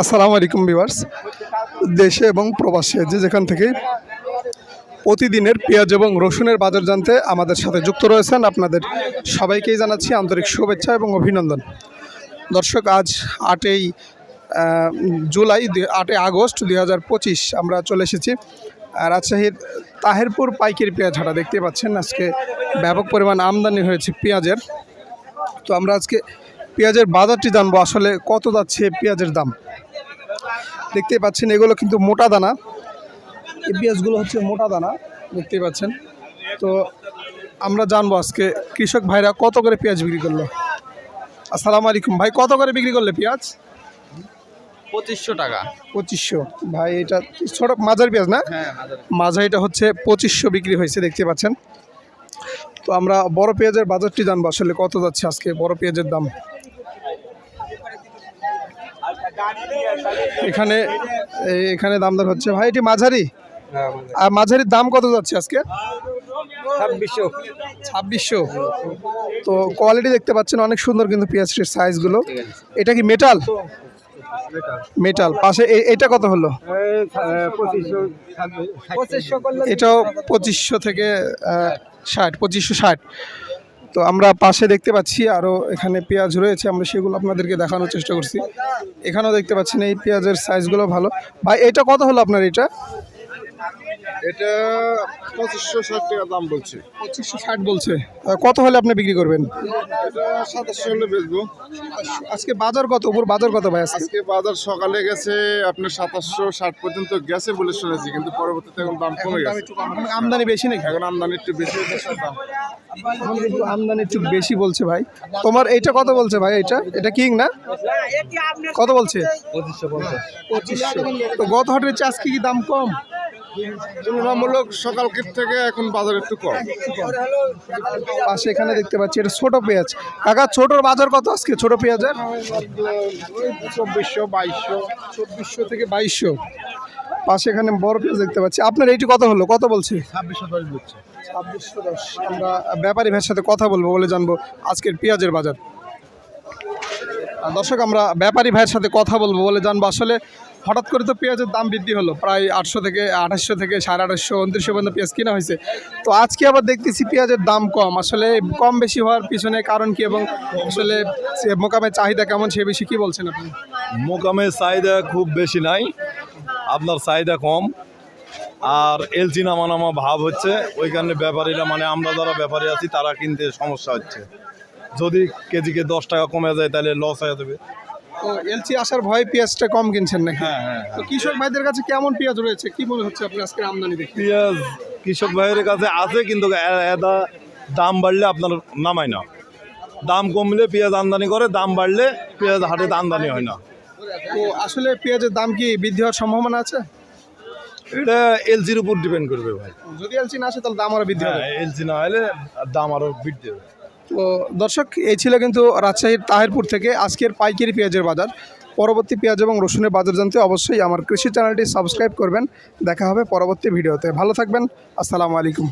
আসসালামু আলাইকুম ভিউয়ার্স। দেশে এবং প্রবাসে যে যেখান থেকে প্রতিদিনের পেঁয়াজ এবং রসুনের বাজার জানতে আমাদের সাথে যুক্ত রয়েছেন আপনাদের সবাইকেই জানাচ্ছি আন্তরিক শুভেচ্ছা এবং অভিনন্দন। দর্শক, আজ আটই জুলাই আটই আগস্ট দুই হাজার পঁচিশ আমরা চলে এসেছি রাজশাহীর তাহেরপুর পাইকারি পেঁয়াজ হাটা। দেখতে পাচ্ছেন আজকে ব্যাপক পরিমাণ আমদানি হয়েছে পেঁয়াজের। তো আমরা আজকে পেঁয়াজের বাজারটি জানব আসলে কত যাচ্ছে পেঁয়াজের দাম। দেখতেই পাচ্ছেন এগুলো কিন্তু মোটা দানা। এই পেঁয়াজগুলো হচ্ছে মোটা দানা দেখতেই পাচ্ছেন। তো আমরা জানব আজকে কৃষক ভাইরা কত করে পেঁয়াজ বিক্রি করল। আসসালামু আলাইকুম ভাই কত করে বিক্রি করলে পেঁয়াজ? পঁচিশশো টাকা। পঁচিশশো। ভাই এটা ছোট মাঝারি পেঁয়াজ না? হ্যাঁ মাঝারিটা হচ্ছে পঁচিশশো বিক্রি হয়েছে দেখতে পাচ্ছেন। তো আমরা বড় পেঁয়াজের বাজারটি জানব আসলে কত যাচ্ছে আজকে বড় পেঁয়াজের দাম। এখানে এই- এখানে দাম দর হচ্ছে। ভাই এটি মাঝারি? আর মাঝারির দাম কত যাচ্ছে আজকে? ছাব্বিশশো। ছাব্বিশশো। তো কোয়ালিটি দেখতে পাচ্ছেন অনেক সুন্দর কিন্তু পেঁয়াজটির সাইজগুলো এটা কি মেটাল মেটাল পাশে এ- এটা কত হলো? এটাও পঁচিশশো থেকে ষাট পঁচিশশো ষাট। তো আমরা পাশে দেখতে পাচ্ছি আরও এখানে পেঁয়াজ রয়েছে, আমরা সেগুলো আপনাদেরকে দেখানোর চেষ্টা করছি। এখানেও দেখতে পাচ্ছেন এই পেঁয়াজের সাইজগুলো ভালো। ভাই, এটা কত হলো আপনার এটা? এটা পঁচিশশো ষাট টাকা দাম বলছে। পঁচিশশো ষাট বলছে। কত হলে আপনি বিক্রি করবেন? এটা সাতাশশো হলে বেচবো। আজকে বাজার কত? উপর বাজার কত ভাই আজকে? বাজার সকালে গেছে আপনার সাতাশশো ষাট পর্যন্ত গেছে বলে শুনেছি কিন্তু পরবর্তীতে এখন দাম কমে গেছে। আমদানি বেশি নাকি? এখন আমদানি একটু বেশি দাম। কিন্তু আমদানি একটু বেশি বলছে ভাই। তোমার এইটা কত বলছে ভাই এটা এটা কিং না? কত বলছে? পঁচিশশো পঞ্চাশ। পঁচিশশো তো গত হাটের আজকে কি দাম কম? তুলনামূলক সকাল থেকে এখন বাজার একটু কম। পাশে এখানে দেখতে পাচ্ছি এটা ছোট পেঁয়াজ। কাকা ছোটর বাজার কত আজকে ছোট পেঁয়াজের? চব্বিশশো বাইশশো। চব্বিশশো থেকে বাইশশো। পাশে এখানে বড় পেঁয়াজ দেখতে পাচ্ছি। আপনার এইটি কত হলো? কত বলছে? ছাব্বিশশো দশ দিচ্ছে। ছাব্বিশশো দশ। আমরা ব্যাপারী ভাইয়ের সাথে কথা বলব বলে জানব আজকের পেঁয়াজের বাজার। দর্শক আমরা ব্যাপারী ভাইয়ের সাথে কথা বলব বলে জানব। আসলে হঠাৎ করে তো পেঁয়াজের দাম বৃদ্ধি হলো, প্রায় আটশো থেকে আঠাশশো থেকে সাড়ে আঠাশশো উনত্রিশশো পর্যন্ত পেঁয়াজ কিনা হয়েছে। তো আজকে আবার দেখতেছি পেঁয়াজের দাম কম। আসলে কম বেশি হওয়ার পিছনে কারণ কি এবং আসলে মোকামের চাহিদা কেমন সে বেশি কি বলছেন আপনি? মোকামের চাহিদা খুব বেশি নাই, আপনার চাহিদা কম। আর এলচি নামা নামা ভাব হচ্ছে ওই কারণে ব্যাপারীরা মানে আমরা যারা ব্যাপারী আছি, তারা কিনতে সমস্যা হচ্ছে। যদি কেজিকে দশ টাকা কমে যায়, তাহলে লস হয়ে যাবে। তো এলসি আসার ভয়ে পেঁয়াজটা কম কিনছেন নাকি? হ্যাঁ হ্যাঁ তো কৃষক ভাইদের কাছে কেমন পেঁয়াজ রয়েছে? কি মনে হচ্ছে আপনি আজকে আমদানি দেখে? পেঁয়াজ কৃষক ভাইয়ের কাছে আছে কিন্তু এদা দাম বাড়লে আপনার নামায় না। দাম কমলে পেঁয়াজ আমদানি করে দাম বাড়লে পেঁয়াজ হাটে আমদানি হয় না। তো আসলে পেঁয়াজের দাম কি বৃদ্ধি হওয়ার সম্ভাবনা আছে? এটা এলজির উপর ডিপেন্ড করবে ভাই। যদি এলসি না আসে তাহলে দাম আরও বৃদ্ধি হবে। হ্যাঁ এলজি না হলে দাম আরও বৃদ্ধি হবে। তো দর্শক, এই ছিল কিন্তু রাজশাহীর তাহেরপুর থেকে আজকের পাইকারি পেঁয়াজের বাজার। পরবর্তী পেঁয়াজ এবং রসুনের বাজার জানতে অবশ্যই আমার কৃষি চ্যানেলটি সাবস্ক্রাইব করবেন। দেখা হবে পরবর্তী ভিডিওতে। ভালো থাকবেন। আসসালামু আলাইকুম।